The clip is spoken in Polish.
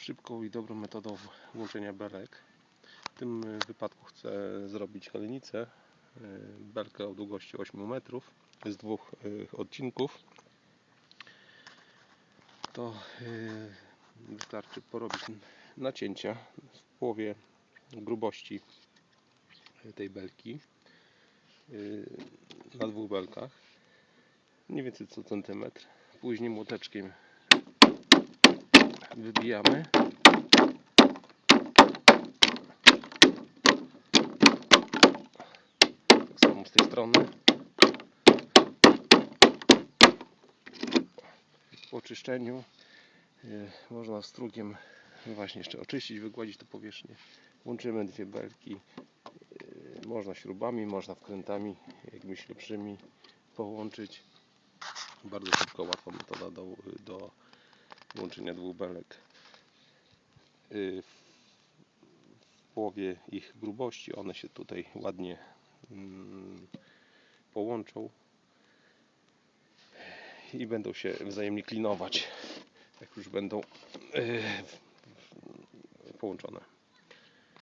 szybką i dobrą metodą łączenia belek. W tym wypadku chcę zrobić kolejnicę. y, Belkę o długości 8 metrów z dwóch y, odcinków. To y, wystarczy porobić nacięcia w połowie grubości tej belki na dwóch belkach mniej więcej co centymetr później młoteczkiem wybijamy. Tak samo z tej strony. Po oczyszczeniu y, można strugiem właśnie jeszcze oczyścić, wygładzić tę powierzchnię. Łączymy dwie belki y, można śrubami, można wkrętami jakimiś lepszymi połączyć. Bardzo szybko, łatwa metoda do, do łączenia dwóch belek. Y, w połowie ich grubości one się tutaj ładnie mm, połączą i będą się wzajemnie klinować jak już będą y, połączone